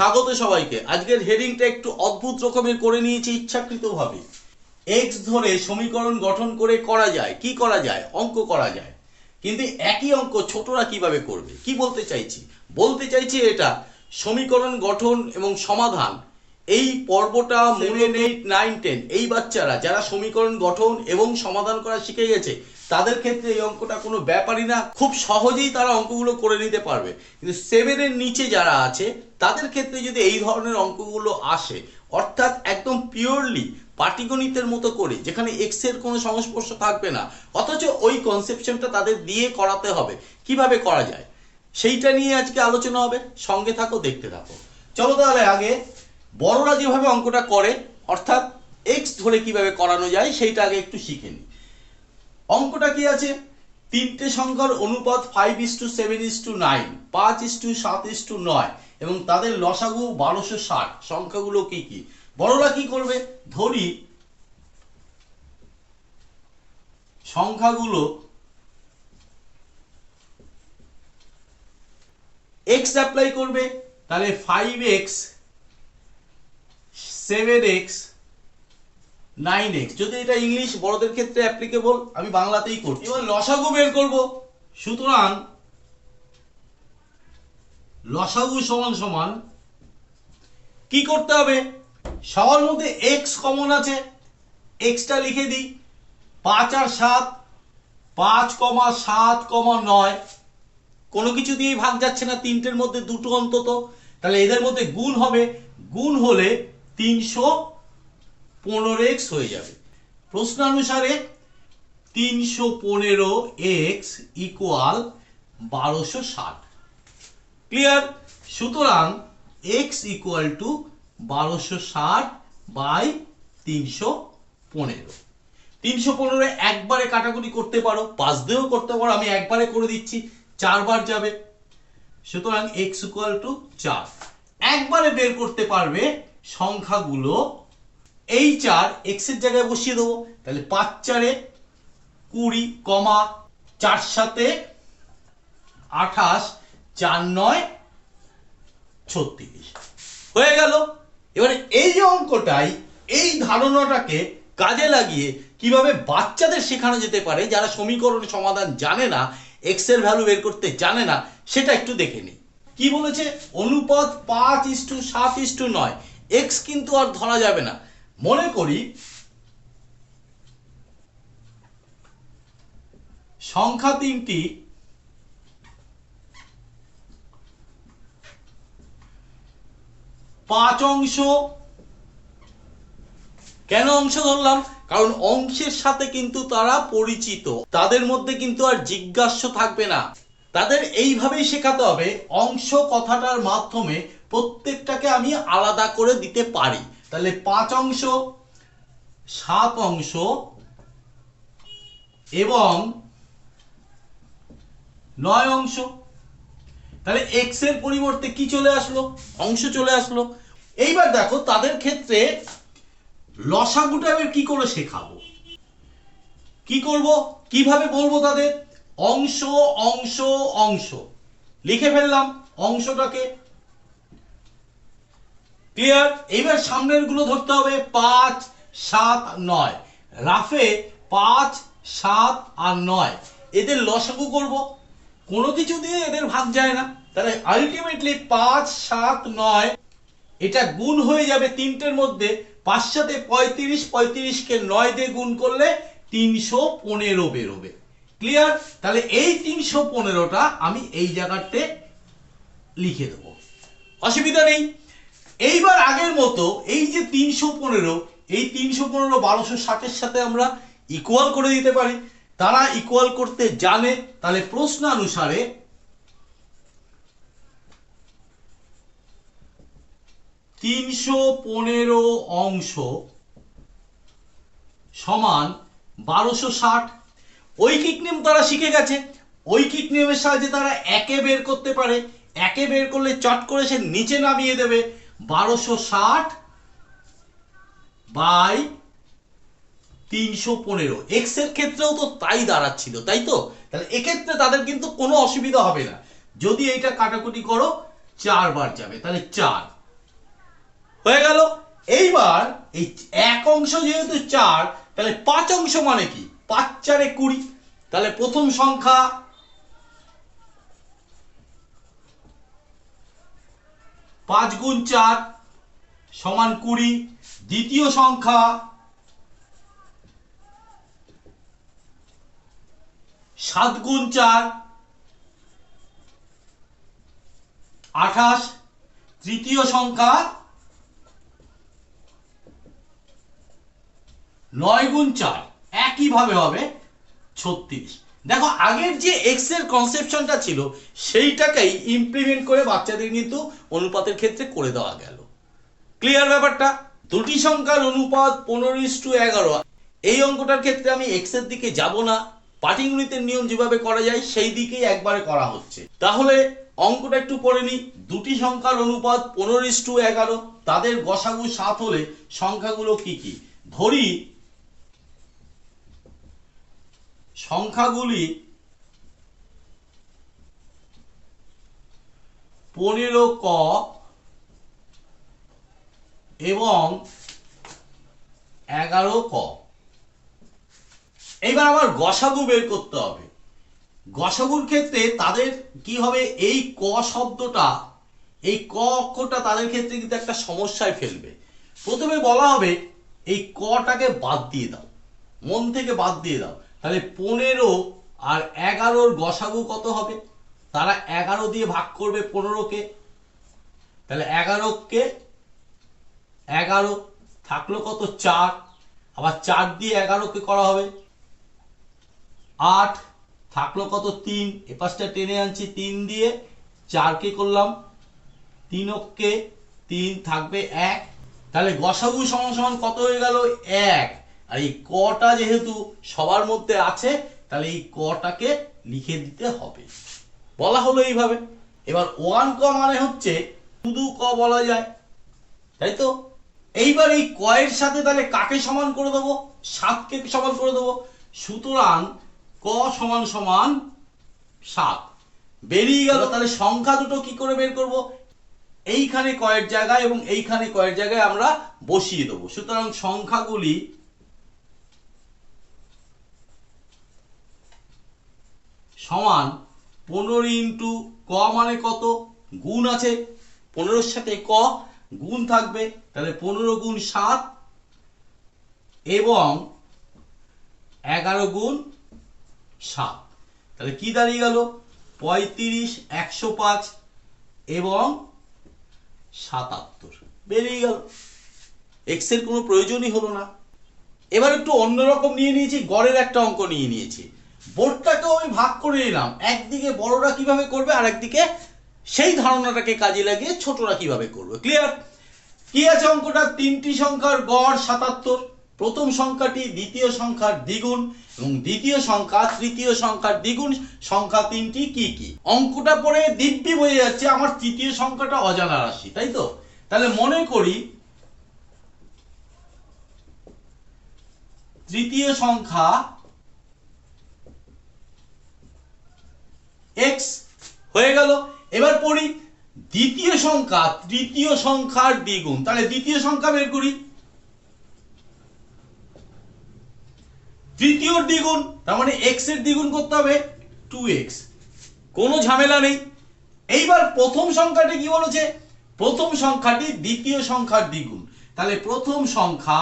স্বাগত সবাইকে। আজকের হেডিংটা একটু অদ্ভুত রকমের করে নিয়েছি ইচ্ছাকৃতভাবে। এক্স ধরে সমীকরণ গঠন করে করা যায়, কি করা যায়, অঙ্ক করা যায়। কিন্তু একই অঙ্ক ছোটরা কীভাবে করবে? কি বলতে চাইছি? বলতে চাইছি এটা, সমীকরণ গঠন এবং সমাধান এই পর্বটা সেভেন এইট নাইন টেন এই বাচ্চারা যারা সমীকরণ গঠন এবং সমাধান করা শিখে গেছে তাদের ক্ষেত্রে এই অঙ্কটা কোনো ব্যাপারই না। খুব সহজেই তারা অঙ্কগুলো করে নিতে পারবে। কিন্তু সেভেনের নিচে যারা আছে তাদের ক্ষেত্রে যদি এই ধরনের অঙ্কগুলো আসে অর্থাৎ একদম পিওরলি পাটিগণিতের মতো করে যেখানে এক্সের কোনো সংস্পর্শ থাকবে না অথচ ওই কনসেপশনটা তাদের দিয়ে করাতে হবে কীভাবে করা যায়? সেইটা নিয়ে আজকে আলোচনা হবে। সঙ্গে থাকো দেখতে থাকো। চলো তাহলে আগে বড়রা যেভাবে অঙ্কটা করে, অর্থাৎ এক্স ধরে কীভাবে করানো যায় সেইটা আগে একটু শিখে নিই অঙ্কটা কি আছে? তিনটে সংখ্যার অনুপাত five is to seven is to nine পাঁচ ইস টু সাত ইস টু নয়, এবং তাদের লসাগু বারোশো ষাট। সংখ্যাগুলো কি কি? বড়রা কি করবে? ধরি, সংখ্যাগুলো এক্স অ্যাপ্লাই করবে, তাহলে five X seven X nine X যদি এটা ইংলিশ বড়দের ক্ষেত্রে অ্যাপ্লিকেবল আমি বাংলাতেই করছি। এবার লসাগু বের করব। সুতরাং, লসাগু সমান সমান, কি করতে হবে? সবার মধ্যে এক্স কমন আছে। এক্সটা লিখে দিই। পাঁচ আর সাত, পাঁচ কমা সাত কমা নয়। কোনো কিছু দিয়েই ভাগ যাচ্ছে না। তিনটের মধ্যে দুটো অন্তত। তাহলে এদের মধ্যে গুণ হবে। গুণ হলে তিনশো পনেরো এক্স হয়ে যাবে। প্রশ্নানুসারে তিনশো পনেরো এক্স ইকুয়াল বারোশো ষাট। ক্লিয়ার সুতরাং এক্স ইকুয়াল টু বারোশো ষাট বাই তিনশো পনেরো। তিনশো পনেরো একবারে কাটাকুটি করতে পারো, পাঁচ দিয়েও করতে পারো, আমি একবারে করে দিচ্ছি, চারবার যাবে। সুতরাং এক্স ইকুয়াল টু চার। একবারে বের করতে পারবে সংখ্যাগুলো এই চার এক্সের জায়গায় বসিয়ে দেবো। তাহলে পাঁচ চারে কুড়ি, কমা চার সাথে আঠাশ, চার নয়, ছত্রিশ। হয়ে গেল। এবারে এই যে অঙ্কটাই, এই ধারণাটাকে কাজে লাগিয়ে কীভাবে বাচ্চাদের শেখানো যেতে পারে, যারা সমীকরণ সমাধান জানে না এক্স ভ্যালু বের করতে জানে না, সেটা একটু দেখে নিই। কি বলেছে? অনুপাত পাঁচ ইস টু সাত ইস টু নয়। এক্স কিন্তু আর ধরা যাবে না। মনে করি সংখ্যা তিনটি পাঁচ অংশ। কেন অংশ ধরলাম? কারণ অংশের সাথে কিন্তু তারা পরিচিত। তাদের মধ্যে কিন্তু আর জিজ্ঞাস্য থাকবে না। তাদের এইভাবেই শেখাতে হবে অংশ কথাটার মাধ্যমে প্রত্যেকটাকে আমি আলাদা করে দিতে পারি। তাহলে পাঁচ অংশ, সাত অংশ, এবং নয় অংশ। তাহলে এক্সের পরিবর্তে কি চলে আসলো? অংশ চলে আসলো। এইবার দেখো তাদের ক্ষেত্রে লসাগুটা এবার কি করে শেখাবো? কি করব? কীভাবে বলব তাদের? অংশ অংশ অংশ। লিখে ফেললাম অংশটাকে। ক্লিয়ার এইবার সামনেরগুলো ধরতে হবে পাঁচ, সাত, নয়। রাফে পাঁচ, সাত আর নয়। এদের লসাগু করব। কোনো কিছু দিয়ে এদের ভাগ যায় না। তাহলে আলটিমেটলি পাঁচ, সাত, নয়, এটা গুণ হয়ে যাবে তিনটের মধ্যে। পাঁচ সাথে পঁয়ত্রিশ, পঁয়ত্রিশকে নয় দিয়ে গুণ করলে তিনশো পনেরো বেরোবে। ক্লিয়ার তাহলে এই তিনশো পনেরোটা আমি এই জায়গাতে লিখে দেবো। অসুবিধা নেই। এইবার আগের মতো এই যে তিনশো পনেরো, এই তিনশো পনেরো বারোশো ষাটের সাথে আমরা ইকুয়াল করে দিতে পারি। তারা ইকুয়াল করতে জানে, তাহলে প্রশ্ন অনুসারে তিনশো পনেরো অংশ সমান বারোশো ষাট। ঐকিক নিয়ম তারা শিখে গেছে। ঐকিক নিয়মের সাহায্যে তারা একে বের করতে পারে। একে বের করলে চট করে সে নিচে নামিয়ে দেবে। বারোশো ষাট বাই তিনশো পনেরো। এক্সের ক্ষেত্রেও তো তাই দাঁড়াচ্ছিল, তাই তো? তাহলে এক্ষেত্রে তাদের কিন্তু কোনো অসুবিধা হবে না। যদি এইটা কাটাকুটি করো, চারবার যাবে। তাহলে চার। হয়ে গেল? এইবার এই এক অংশ যেহেতু চার, তাহলে পাঁচ অংশ মানে কি? পাঁচ চারে কুড়ি। তাহলে প্রথম সংখ্যা পাঁচ গুণ চার সমান কুড়ি, দ্বিতীয় সংখ্যা সাত গুণ চার, আঠাশ, তৃতীয় সংখ্যা নয় গুণ চার। একইভাবে হবে ছত্রিশ। দেখো, আগের যে এক্সের কনসেপশনটা ছিল, সেইটাকেই ইমপ্লিমেন্ট করে বাচ্চাদের কিন্তু অনুপাতের ক্ষেত্রে করে দেওয়া গেল। ক্লিয়ার ব্যাপারটা? দুটি সংখ্যার অনুপাত পনেরো টু এগারো। এই অঙ্কটার ক্ষেত্রে আমি এক্সের দিকে যাব না। পাটিগণিতের নিয়ম যেভাবে করা যায়, সেই দিকেই একবারে করা হচ্ছে। তাহলে অঙ্কটা একটু পড়ে নি দুটি সংখ্যার অনুপাত পনেরো টু এগারো, তাদের গসাগু সাত হলে সংখ্যাগুলো কি কি? ধরি সংখ্যাগুলি পনেরো ক এবং এগারো ক। এইবার আবার গসাগু বের করতে হবে। গসাগুর ক্ষেত্রে তাদের কি হবে? এই ক শব্দটা, এই ক অক্ষরটা তাদের ক্ষেত্রে কিন্তু একটা সমস্যায় ফেলবে। প্রথমে বলা হবে, এই কটাকে বাদ দিয়ে দাও। মন থেকে বাদ দিয়ে দাও। তাহলে পনেরো আর এগারোর গসাগু কত হবে? তারা এগারো দিয়ে ভাগ করবে পনেরোকে। তাহলে এগারোকে এগারো থাকল কত চার? আবার চার দিয়ে এগারোকে করা হবে। আট থাকল কত তিন? এ পাশটা টেনে আনছি, তিন দিয়ে চারকে করলাম। তিন অক্ষে তিন থাকবে এক। তাহলে গসাগু সমান সমান কত হয়ে গেল? এক। আর এই কটা যেহেতু সবার মধ্যে আছে, তাহলে এই কটাকে লিখে দিতে হবে। বলা হলো এইভাবে। এবার ওয়ান ক মানে হচ্ছে শুধু ক বলা যায়। তাই তো? এইবার এই কয়ের সাথে তাহলে কাকে সমান করে দেবো? সাতকে সমান করে দেবো। সুতরাং ক সমান সমান সাত। বেরিয়ে গেল, তাহলে সংখ্যা দুটো কি করে বের করব? এইখানে কয়ের জায়গায় এবং এইখানে কয়ের জায়গায় আমরা বসিয়ে দেবো। সুতরাং সংখ্যাগুলি সমান পনেরো ইন্টু ক মানে কত? গুণ আছে। পনেরোর সাথে ক গুণ থাকবে, তাহলে পনেরো গুণ সাত এবং এগারো গুণ সাত। তাহলে কি দাঁড়িয়ে গেল? পঁয়ত্রিশ, একশো পাঁচ এবং সাতাত্তর। বেরিয়ে গেল। এক্সের কোনো প্রয়োজনই হলো না। এবার একটু অন্যরকম নিয়ে নিয়েছি, গড়ের একটা অঙ্ক নিয়ে নিয়েছি। বোর্ডটাকেও আমি ভাগ করে নিলাম। একদিকে বড়রা কীভাবে করবে আর একদিকে সেই ধারণাটাকে কাজে লাগিয়ে ছোটরা কীভাবে করবে। ক্লিয়ার কি আছে অঙ্কটা তিনটি সংখ্যার গড় সাতাত্তর। প্রথম সংখ্যাটি দ্বিতীয় সংখ্যার দ্বিগুণ এবং দ্বিতীয় সংখ্যা, তৃতীয় সংখ্যার দ্বিগুণ। সংখ্যা তিনটি কি কি? অঙ্কটা পড়ে দিব্যি বোঝা যাচ্ছে, আমার তৃতীয় সংখ্যাটা অজানা রাশি, তাই তো? তাহলে মনে করি, তৃতীয় সংখ্যা এক্স হয়ে গেল। এবার পড়ি দ্বিতীয় সংখ্যা, তৃতীয় সংখ্যার দ্বিগুণ। তাহলে দ্বিতীয় সংখ্যা বের করি। তৃতীয় দ্বিগুণ, তার মানে এক্সের দ্বিগুণ করতে হবে টু এক্স কোনো ঝামেলা নেই। এইবার প্রথম সংখ্যাটি কি বলেছে প্রথম সংখ্যাটি দ্বিতীয় সংখ্যার দ্বিগুণ। তাহলে প্রথম সংখ্যা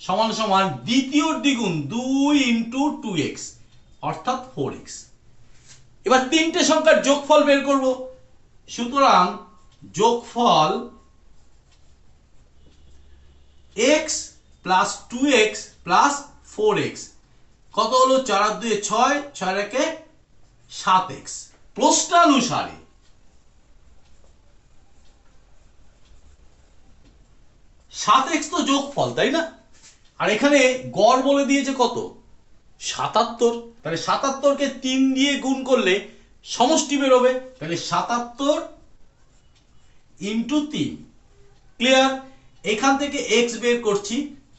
সমান সমান দ্বিতীয় দ্বিগুণ দুই ইন্টু টু এক্স অর্থাৎ ফোর এক্স এবার তিনটে সংখ্যার যোগফল বের করব। সুতরাং যোগফল X plus two X plus four X কত হলো? চার আর দুয়ে ছয় ছয় একে সাত এক্স প্রশ্নানুসারে সাত এক্স তো যোগফল, তাই না? আর এখানে গড় বলে দিয়েছে কত? সাতাত্তর। তাহলে সাতাত্তরকে তিন দিয়ে গুণ করলে সমষ্টি বেরোবে। তাহলে সাতাত্তর ইন্টু তিন। ক্লিয়ার এখান থেকে এক্স বের করছি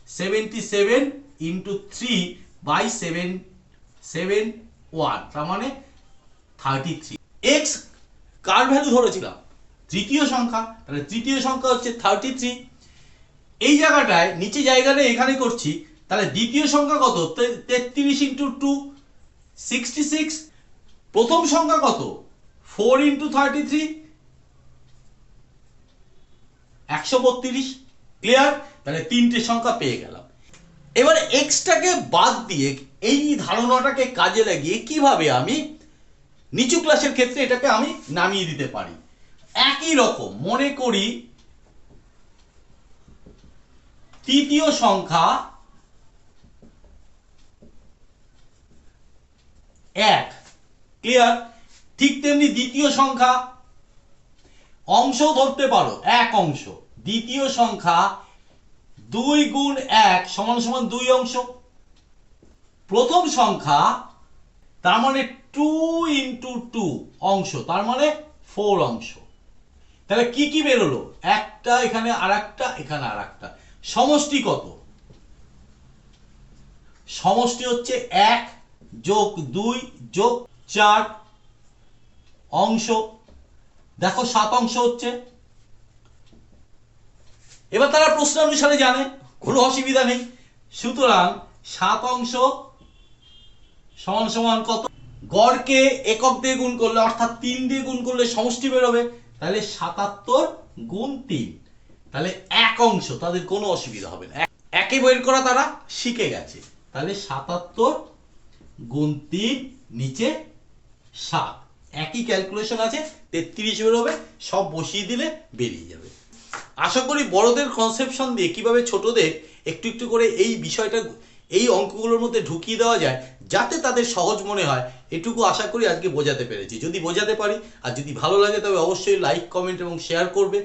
seventy seven into three by seven seven one তার মানে থার্টি থ্রি এক্স কার ভ্যালু ধরেছিলাম? তৃতীয় সংখ্যা। তাহলে তৃতীয় সংখ্যা হচ্ছে থার্টি থ্রি এই জায়গাটায়, নিচে জায়গাটা এখানে করছি তাহলে দ্বিতীয় সংখ্যা কত? তেত্রিশ ইন্টু টু সিক্সটি সিক্স প্রথম সংখ্যা কত? ফোর ইন্টু থার্টি থ্রি একশো বত্রিশ। ক্লিয়ার তাহলে তিনটে সংখ্যা পেয়ে গেলাম। এবার এক্সটাকে বাদ দিয়ে এই ধারণাটাকে কাজে লাগিয়ে কীভাবে আমি নিচু ক্লাসের ক্ষেত্রে এটাকে আমি নামিয়ে দিতে পারি? একই রকম, মনে করি, তৃতীয় সংখ্যা এক। ক্লিয়ার ঠিক তেমনি দ্বিতীয় সংখ্যা অংশ ধরতে পারো, এক অংশ। দ্বিতীয় সংখ্যা দুই গুণ এক সমান সমান দুই অংশ। প্রথম সংখ্যা, তার মানে টু ইন্টু টু অংশ, তার মানে ফোর অংশ। তাহলে কি কি বেরোলো? একটা এখানে আর একটা এখানে আর একটা সমষ্টি কত? সমষ্টি হচ্ছে এক যোগ দুই, যোগ চার অংশ। দেখো সাত অংশ হচ্ছে। এবার তারা প্রশ্ন অনুসারে জানে, কোনো অসুবিধা নেই। সুতরাং সাত অংশ সমান সমান কত? গড়কে একক দিয়ে গুণ করলে, অর্থাৎ তিন দিয়ে গুণ করলে সমষ্টি বেরোবে, তাহলে সাতাত্তর গুণ তিন। তাহলে এক অংশ, তাদের কোনো অসুবিধা হবে না। একে বের করা তারা শিখে গেছে। তাহলে সাতাত্তর গুণ তিন নিচে সাত। একই ক্যালকুলেশন আছে, তেত্রিশ বেরোবে, সব বসিয়ে দিলে বেরিয়ে যাবে। আশা করি বড়দের কনসেপশন দিয়ে কীভাবে ছোটদের একটু একটু করে এই বিষয়টা, এই অঙ্কগুলোর মধ্যে ঢুকিয়ে দেওয়া যায়, যাতে তাদের সহজ মনে হয়, এটুকু আশা করি আজকে বোঝাতে পেরেছি। যদি বোঝাতে পারি, আর যদি ভালো লাগে, তবে অবশ্যই লাইক কমেন্ট এবং শেয়ার করবে।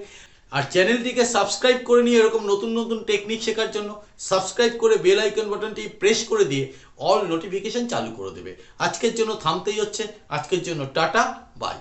আর চ্যানেলটিকে সাবস্ক্রাইব করে নিয়ে এরকম নতুন নতুন টেকনিক শেখার জন্য সাবস্ক্রাইব করে বেল আইকন বাটনটি প্রেস করে দিয়ে অল নোটিফিকেশন চালু করে দেবে। আজকের জন্য থামতেই হচ্ছে। আজকের জন্য টাটা বাই